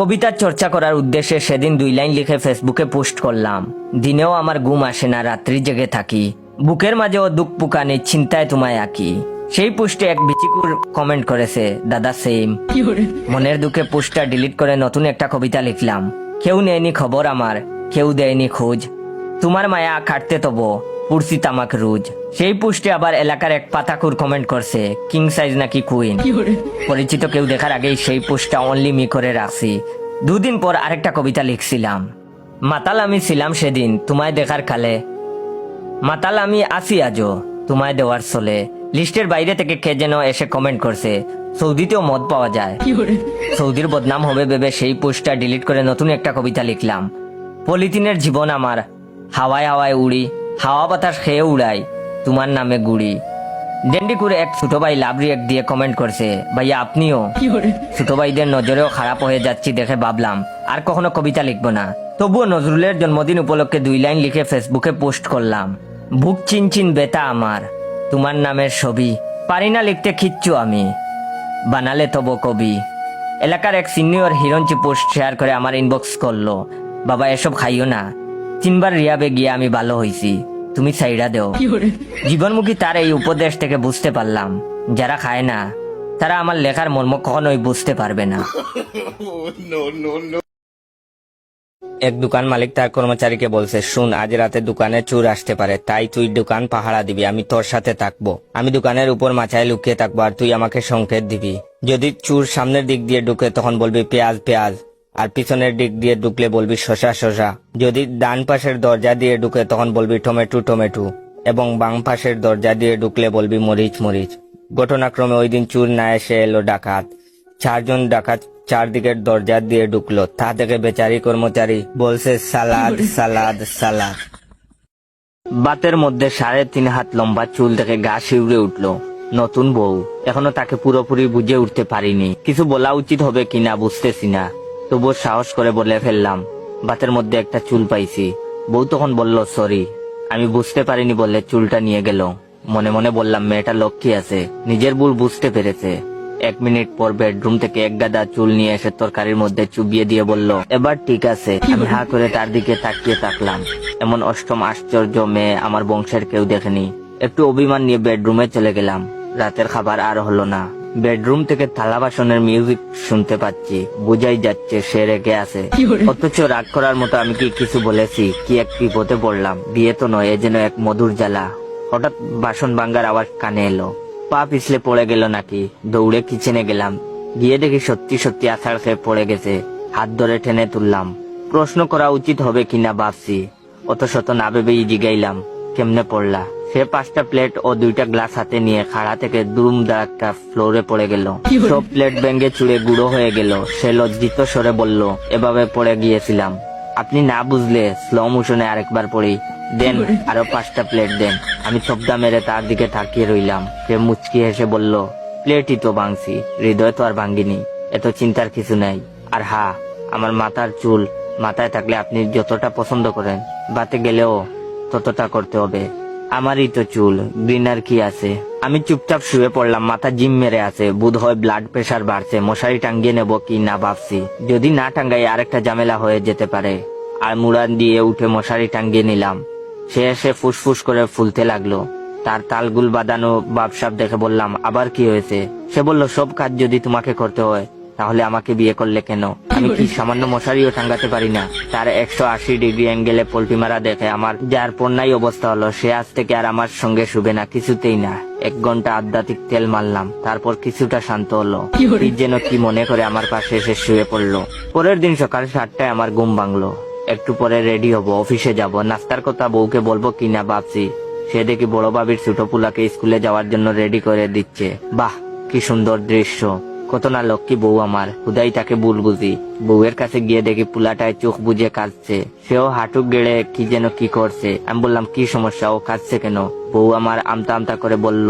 কবিতার চর্চা করার উদ্দেশ্যে সেদিন দুই লাইন লিখে ফেসবুকে পোস্ট করলাম দিনেও আমার ঘুম আসে না রাত্রি জেগে থাকি। বুকের মাঝেও দুঃখ পুকানি চিন্তায় তোমায় আঁকি। সেই পোস্টে এক বিচিকুর কমেন্ট করেছে দাদা সেম মনের দুঃখে পোস্টটা ডিলিট করে নতুন একটা কবিতা লিখলাম কেউ নেয়নি খবর আমার কেউ দেয়নি খোঁজ। তোমার মায়া কাটতে তবো পুরসি তামাক রুজ। সেই পোস্টে আবার এলাকার এক পাতাকুর কমেন্ট করছে কিং সাইজ নাকি কুইন পরিচিত কেউ দেখার আগেই সেই পোস্টটা অনলি মি করে রাখছি। দুদিন পর আরেকটা কবিতা লিখছিলাম মাতাল আমি ছিলাম সেদিন তোমায় দেখার কালে। মাতাল আমি আসি আজও তোমায় দেওয়ার চলে। লিস্টের বাইরে থেকে কে যেন এসে কমেন্ট করছে সৌদিতেও মদ পাওয়া যায়। সৌদির বদনাম হবে ভেবে সেই পোস্টটা ডিলিট করে নতুন একটা কবিতা লিখলাম পলিথিনের জীবন আমার হাওয়ায় হাওয়ায় উড়ি। হাওয়া বাতাস খেয়ে উড়াই। তোমার নামে গুড়ি। ডেন্ডিকুরে এক ছোট ভাই লাভরি এক দিয়ে কমেন্ট করছে ভাইয়া আপনিও? ছোট ভাইদের নজরেও খারাপ হয়ে যাচ্ছি দেখে ভাবলাম আর কখনো কবিতা লিখব না। তবুও নজরুলের জন্মদিন উপলক্ষে দুই লাইন লিখে ফেসবুকে পোস্ট করলাম বুক চিনচিন বেতা আমার তোমার নামের ছবি পারি না লিখতে খিচ্ছু আমি বানালে তবু কবি। এলাকার এক সিনিয়র হিরঞ্চি পোস্ট শেয়ার করে আমার ইনবক্স করল বাবা এসব খাইও না তিনবার রিয়াবে গিয়ে আমি ভালো হইছি। তুমি সাইডা দেও। জীবনমুখী তার এই উপদেশ থেকে বুঝতে পারলাম। যারা খায় না তারা আমার লেখার মর্ম কখনোই বুঝতে পারবে না। এক দোকান মালিক তার কর্মচারীকে বলছে শুন আজ রাতে দোকানে চুর আসতে পারে তাই তুই দোকান পাহারা দিবি আমি তোর সাথে থাকব। আমি দোকানের উপর মাচায় লুকিয়ে থাকব আর তুই আমাকে সংকেত দিবি। যদি চুর সামনের দিক দিয়ে ঢুকে তখন বলবি পেঁয়াজ পেঁয়াজ। আর পিছনের দিক দিয়ে ঢুকলে বলবি শশা শশা। যদি ডান পাশের দরজা দিয়ে ঢুকে, তখন বলবি টমেটো টমেটো। এবং বাম পাশের দরজা দিয়ে ঢুকলে বলবি মরিচ মরিচ। ঘটনাক্রমে ওই দিন চুর না এসে এলো ডাকাত। চারজন ডাকাত চারদিকের দরজা দিয়ে ঢুকলো। তা থেকে বেচারি কর্মচারী বলছে, সালাদ সালাদ সালাদ। বাতের মধ্যে সাড়ে তিন হাত লম্বা চুল থেকে গা শিউরে উঠল। নতুন বউ। এখনও তাকে পুরোপুরি বুঝে উঠতে পারিনি। কিছু বলা উচিত হবে কিনা বুঝতেছি না। তবুও সাহস করে বলে ফেললাম, বাতের মধ্যে একটা চুল পাইছি। বউ তখন বলল, সরি, আমি বুঝতে পারিনি বলে চুলটা নিয়ে গেল। মনে মনে বললাম, মেয়েটা লক্ষ্মী আছে, নিজের ভুল বুঝতে পেরেছে। এক মিনিট পর বেডরুম থেকে এক গাদা চুল নিয়ে এসে তরকারির মধ্যে চুবিয়ে দিয়ে বলল, এবার ঠিক আছে, আমি হা করে তার দিকে তাকিয়ে থাকলাম। এমন অষ্টম আশ্চর্য মেয়ে আমার বংশের কেউ দেখেনি। একটু অভিমান নিয়ে বেডরুমে চলে গেলাম। রাতের খাবার আর হলো না। বেডরুম থেকে থালা বাসনের মিউজিক শুনতে পাচ্ছি। বুঝাই যাচ্ছে সে রেগে আছে। অথচ রাগ করার মতো আমি কি কিছু বলেছি? কি এক বিপদে পড়লাম? বিয়ে তো নয় এ যেন এক মধুর জ্বালা। হঠাৎ বাসন ভাঙ্গার আওয়াজ কানে এলো। পা পিছলে পড়ে গেল নাকি? দৌড়ে কিচেনে গেলাম। গিয়ে দেখি সত্যি সত্যি আছাড় খেয়ে পড়ে গেছে। হাত ধরে টেনে তুললাম। প্রশ্ন করা উচিত হবে কিনা ভাবছি। অত শত না ভেবেই জিগাইলাম। কেমনে পড়লা? সে পাঁচটা প্লেট ও দুইটা গ্লাস হাতে নিয়ে খাড়া থেকে দুরুম দাঁড়াটা ফ্লোরে পড়ে গেল। সব প্লেট ভেঙে চুড়ে গুঁড়ো হয়ে গেল। সে লজ্জিত সরে বলল এভাবে পড়ে গিয়েছিলাম। আপনি না বুঝলে স্লো মোশনে আরেকবার পড়ি। দেন আরও পাঁচটা প্লেট দেন। আমি চোপদা মেরে তার দিকে তাকিয়ে রইলাম। সে মুচকি হেসে বলল প্লেটই তো ভাঙছি। হৃদয় তো আর ভাঙ্গিনি। এত চিন্তার কিছু নাই। আর হা আমার মাথার চুল। মাথায় থাকলে আপনি যতটা পছন্দ করেন। বাতে গেলেও ততটা করতে হবে। আমারই তো চুল, গ্রিনার কি আছে? আমি চুপচাপ শুয়ে পড়লাম, মাথা জিম মেরে আছে, বোধ হয় ব্লাড প্রেশার বাড়ছে, মশারি টাঙ্গিয়ে নেব কি না ভাবছি। যদি না টাঙ্গাই, আরেকটা ঝামেলা হয়ে যেতে পারে। আর মুড়ান দিয়ে উঠে মশারি টাঙ্গিয়ে নিলাম। সে এসে ফুসফুস করে ফুলতে লাগল। তার তালগুল বাঁধানো বাপসাপ দেখে বললাম, আবার কি হয়েছে? সে বলল, সব কাজ যদি তোমাকে করতে হয়, তাহলে আমাকে বিয়ে করলে কেন? আমি কি সামান্য মশারিও টাঙ্গাতে পারি না? তার একশো আশি ডিগ্রি অ্যাঙ্গেলে পোল্ট্রি মারা দেখে আমার যার পণ্যাই অবস্থা হলো সে আজ থেকে আর আমার সঙ্গে শুবে না কিছুতেই না। এক ঘণ্টা আধ্যাত্মিক তেল মারলাম তারপর কিছুটা শান্ত হলো। যেন কি মনে করে আমার পাশে এসে শুয়ে পড়ল। পরের দিন সকাল সাতটায় আমার ঘুম ভাঙলো। একটু পরে রেডি হব অফিসে যাব। নাস্তার কথা বউকে বলব কিনা ভাবছি। সে দেখি বড় বাবির ছোট পুলাকে স্কুলে যাওয়ার জন্য রেডি করে দিচ্ছে। বাহ কি সুন্দর দৃশ্য। কত না লক্ষ্মী বউ আমার। হুদাই তাকে ভুল বুঝি। বউয়ের কাছে গিয়ে দেখি পুলাটায় চোখ বুঝে কাঁদছে। সেও হাঁটু গেড়ে কি যেন কি করছে। আমি বললাম কি সমস্যা? ও কাঁদছে কেন? বউ আমার আমতা আমতা করে বলল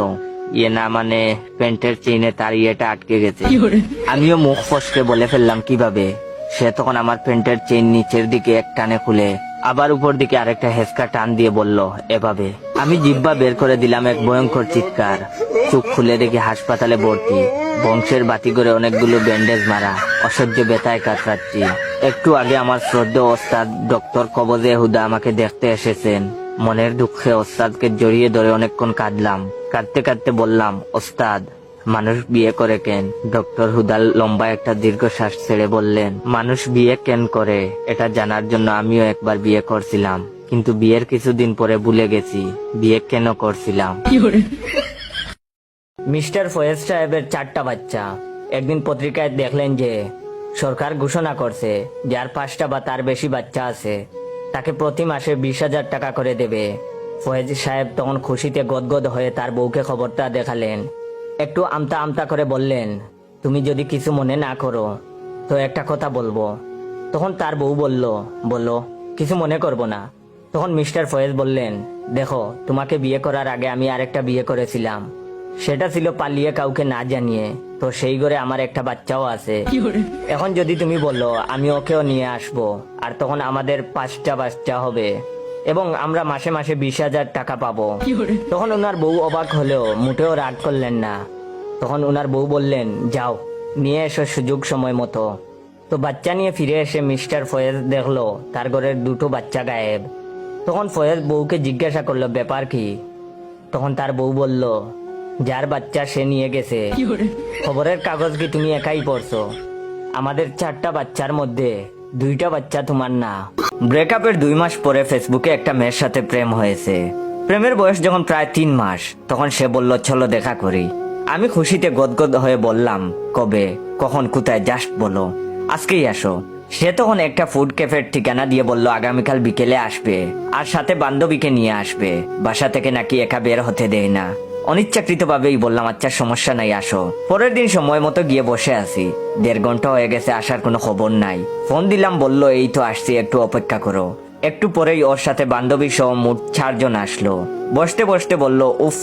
ইয়ে না মানে প্যান্টের চেইনে তার ইয়েটা আটকে গেছে। আমিও মুখ ফসকে বলে ফেললাম কীভাবে? সে তখন আমার প্যান্টের চেইন নিচের দিকে এক টানে খুলে আবার উপর দিকে আরেকটা হেসকা টান দিয়ে বলল, এভাবে? আমি জিব্বা বের করে দিলাম এক ভয়ঙ্কর চিৎকার। চোখ খুলে দেখি হাসপাতালে ভর্তি। বংশের বাতি করে অনেকগুলো ব্যান্ডেজ মারা। অসহ্য ব্যথায় কাতরাচ্ছি। একটু আগে আমার শ্রদ্ধা ওস্তাদ ডক্টর কবজে হুদা আমাকে দেখতে এসেছেন। মনের দুঃখে ওস্তাদকে জড়িয়ে ধরে অনেকক্ষণ কাঁদলাম। কাঁদতে কাঁদতে বললাম, ওস্তাদ মানুষ বিয়ে করে কেন? ডক্টর হুদাল লম্বা একটা দীর্ঘশ্বাস ছেড়ে বললেন মানুষ বিয়ে কেন করে? এটা জানার জন্য আমিও একবার বিয়ে করছিলাম। কিন্তু বিয়ের কিছুদিন পরে ভুলে গেছি। বিয়ে কেন করছিলাম? মিস্টার ফয়েজ সাহেবের চারটা বাচ্চা। একদিন পত্রিকায় দেখলেন যে সরকার ঘোষণা করছে যার পাঁচটা বা তার বেশি বাচ্চা আছে। তাকে প্রতি মাসে বিশ হাজার টাকা করে দেবে। ফয়েজ সাহেব তখন খুশিতে গদগদ হয়ে তার বউকে খবরটা দেখালেন। একটু আমতা আমতা করে বললেন তুমি যদি কিছু মনে না করো তো একটা কথা বলব। তখন তার বউ বলল বলল কিছু মনে করব না। তখন মিস্টার ফয়েজ বললেন দেখো তোমাকে বিয়ে করার আগে আমি আরেকটা বিয়ে করেছিলাম। সেটা ছিল পালিয়ে কাউকে না জানিয়ে তো সেই ঘরে আমার একটা বাচ্চাও আছে। এখন যদি তুমি বলল আমি ওকেও নিয়ে আসব আর তখন আমাদের পাঁচটা বাচ্চা হবে। এবং আমরা মাসে মাসে বিশ হাজার টাকা পাবো। তখন ওনার বউ অবাক হলেও মোটেও রাগ করলেন না। তখন ওনার বউ বললেন যাও নিয়ে এসো সুযোগ সময় মতো। তো বাচ্চা নিয়ে ফিরে এসে মিস্টার ফয়েজ দেখল তার ঘরের দুটো বাচ্চা গায়েব। তখন ফয়েজ বউকে জিজ্ঞাসা করল ব্যাপার কি? তখন তার বউ বলল যার বাচ্চা সে নিয়ে গেছে। খবরের কাগজ কি তুমি একাই পড়ছো? আমাদের চারটা বাচ্চার মধ্যে দুইটা বাচ্চা তোমার না। ব্রেকআপের দুই মাস পরে ফেসবুকে একটা মেয়ের সাথে প্রেম হয়েছে। প্রেমের বয়স যখন প্রায় তিন মাস, তখন সে বলল, চলো দেখা করি। আমি খুশিতে গদগদ হয়ে বললাম, কবে? কখন? কোথায়? জাস্ট বলো। আজকেই আসো। সে তখন একটা ফুড ক্যাফের ঠিকানা দিয়ে বলল, আগামীকাল বিকেলে আসবে। আর সাথে বান্ধবীকে নিয়ে আসবে। বাসা থেকে নাকি একা বের হতে দেয় না। অনিচ্ছাকৃত ভাবেই বললাম আচ্ছা সমস্যা নাই, আসো। পরের দিন সময় মতো গিয়ে বসে আছি। দেড় ঘণ্টা হয়ে গেছে, আসার কোনো খবর নাই। ফোন দিলাম, বলল, এই তো আসছি, একটু অপেক্ষা করো। একটু পরেই ওর সাথে বান্ধবী সহ মোট চারজন আসলো। বসতে বসতে বলল, উফ,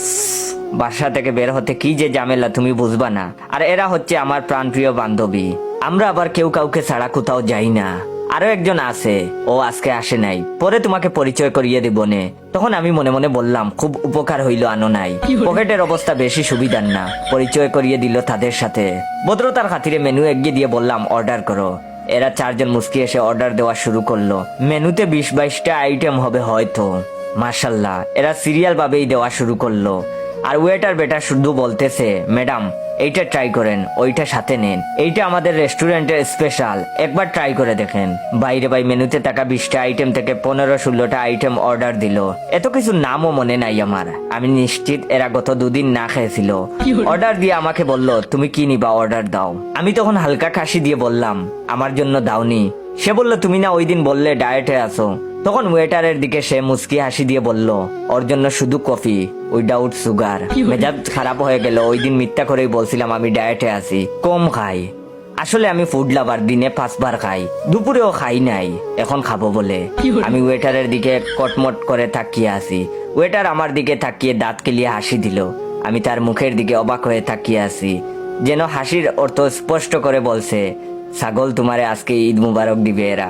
বাসা থেকে বের হতে কি যে ঝামেলা, তুমি বুঝবা না। আর এরা হচ্ছে আমার প্রাণপ্রিয় বান্ধবী। আমরা আবার কেউ কাউকে ছাড়া কোথাও যাই না। আরও একজন আছে। ও আজকে আসে নাই। পরে তোমাকে পরিচয় করিয়ে দিব নে। তখন আমি মনে মনে বললাম খুব উপকার হইল আনো নাই। পকেটের অবস্থা বেশি সুবিধার না। পরিচয় করিয়ে দিল তাদের সাথে। ভদ্রতার খাতিরে মেনু এগিয়ে দিয়ে বললাম অর্ডার করো। এরা চারজন মুস্কি এসে অর্ডার দেওয়া শুরু করল। মেনুতে বিশ বাইশটা আইটেম হবে হয়তো। মার্শাল্লাহ এরা সিরিয়াল ভাবেই দেওয়া শুরু করল। আর ওয়েটার বেটা শুধু বলতেছে ম্যাডাম এইটা ট্রাই করেন ওইটা সাথে নেন। এইটা আমাদের রেস্টুরেন্টের স্পেশাল একবার ট্রাই করে দেখেন। বাইরে বাই মেনুতে থাকা বিশটা আইটেম থেকে পনেরো ষোলোটা আইটেম অর্ডার দিল। এত কিছু নামও মনে নাই আমার। আমি নিশ্চিত এরা গত দুদিন না খেয়েছিল। অর্ডার দিয়ে আমাকে বলল তুমি কি নিবা অর্ডার দাও? আমি তখন হালকা কাশি দিয়ে বললাম আমার জন্য দাওনি। সে বলল তুমি না ওই দিন বললে ডায়েটে আছো। তখন ওয়েটারের দিকে সে মুস্কি হাসি দিয়ে বলল, ওর জন্য শুধু কফি উইদাউট সুগার মেজাজ খারাপ হয়ে গেল। ওই দিন মিথ্যা করেই বলছিলাম, আমি ডায়েটে আছি, কম খাই। আসলে আমি ফুড লাভার দিনে পাঁচবার খাই। দুপুরেও খাই নাই, এখন খাব বলে। আমি ওয়েটারের দিকে কটমট করে তাকিয়ে আছি। ওয়েটার আমার দিকে তাকিয়ে দাঁত কেলিয়ে হাসি দিল। আমি তার মুখের দিকে অবাক হয়ে তাকিয়ে আছি। যেন হাসির অর্থ স্পষ্ট করে বলছে ছাগল তোমারে আজকে ঈদ মুবারক দিবে এরা।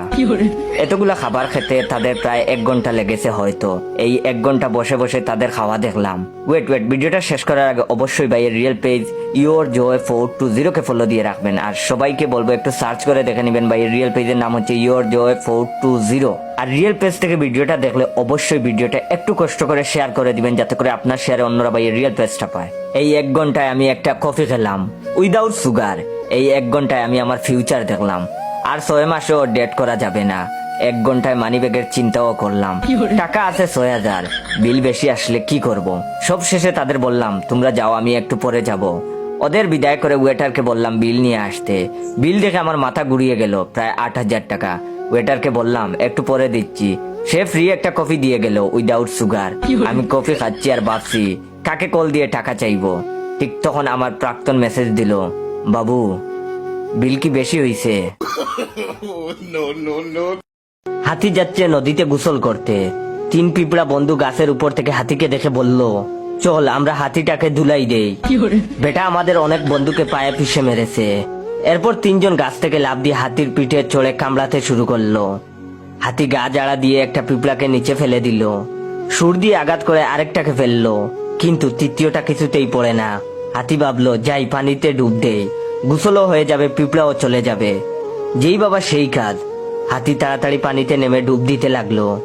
এতগুলা খাবার খেতে তাদের প্রায় এক ঘণ্টা লেগেছে হয়তো। এই এক ঘণ্টা বসে বসে তাদের খাওয়া দেখলাম। ওয়েট ওয়েট ভিডিওটা শেষ করার আগে অবশ্যই ভাইয়ের real page your joy four two zero K follow দিয়ে রাখবেন। আর সবাইকে বলব একটু সার্চ করে দেখে নেবেন ভাইয়ের রিয়েল পেজের নাম হচ্ছে your joy four two zero R real page থেকে ভিডিওটা দেখলে অবশ্যই ভিডিওটা একটু কষ্ট করে শেয়ার করে দিবেন যাতে করে আপনার শেয়ারে অন্যরা ভাইয়ের রিয়েল পেজটা পায়। এই এক ঘন্টায় আমি একটা কফি খেলাম উইদাউট সুগার এই এক ঘন্টায় আমি আমার ফিউচার দেখলাম। আর ছয় মাসেও ডেট করা যাবে না। এক ঘন্টায় মানি ব্যাগের চিন্তাও করলাম। টাকা আছে ছয় হাজার। বিল বেশি আসলে কি করব। সব শেষে তাদের বললাম তোমরা যাও আমি একটু পরে যাব। ওদের বিদায় করে ওয়েটারকে বললাম বিল নিয়ে আসতে। বিল দেখে আমার মাথা ঘুরিয়ে গেল প্রায় আট হাজার টাকা। ওয়েটারকে বললাম একটু পরে দিচ্ছি। সে ফ্রি একটা কফি দিয়ে গেল উইদাউট সুগার আমি কফি খাচ্ছি আর ভাবছি কাকে কল দিয়ে টাকা চাইব? ঠিক তখন আমার প্রাক্তন মেসেজ দিল বাবু বিল কি বেশি হইছে? হাতি যাচ্ছে নদীতে গোসল করতে। তিন পিঁপড়া বন্ধু গাছের উপর থেকে হাতিকে দেখে বলল চল আমরা হাতিটাকে ধুলাই দেই। বেটা আমাদের অনেক বন্ধুকে পায়ে পিষে মেরেছে। এরপর তিনজন গাছ থেকে লাফ দিয়ে হাতির পিঠে চড়ে কামড়াতে শুরু করল। হাতি গা জাড়া দিয়ে একটা পিঁপড়াকে নিচে ফেলে দিল। সুর দিয়ে আঘাত করে আরেকটাকে ফেলল। কিন্তু তৃতীয়টা কিছুতেই পড়ে না। হাতি ভাবলো, যাই, পানিতে ডুব দেই। গুসলও হয়ে যাবে, পিঁপড়াও চলে যাবে। যেই বাবা সেই কাজ। হাতি তাড়াতাড়ি পানিতে নেমে ডুব দিতে লাগল।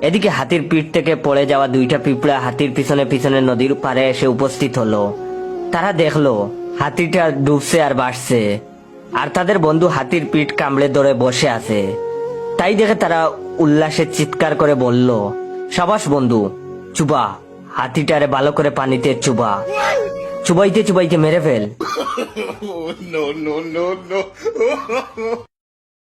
এদিকে হাতির পিঠ থেকে পড়ে যাওয়া দুইটা পিঁপড়া হাতির পিছনে পিছনে নদীর পাড়ে এসে উপস্থিত হলো। তারা দেখল, হাতিটা ডুবছে আর বাড়ছে। আর তাদের বন্ধু হাতির পিঠ কামড়ে ধরে বসে আছে। তাই দেখে তারা উল্লাসে চিৎকার করে বলল, সাবাস বন্ধু, চুবা, হাতিটারে ভালো করে পানিতে চুবা। চুবাইতে চুবাইতে মেরে ফেল। No.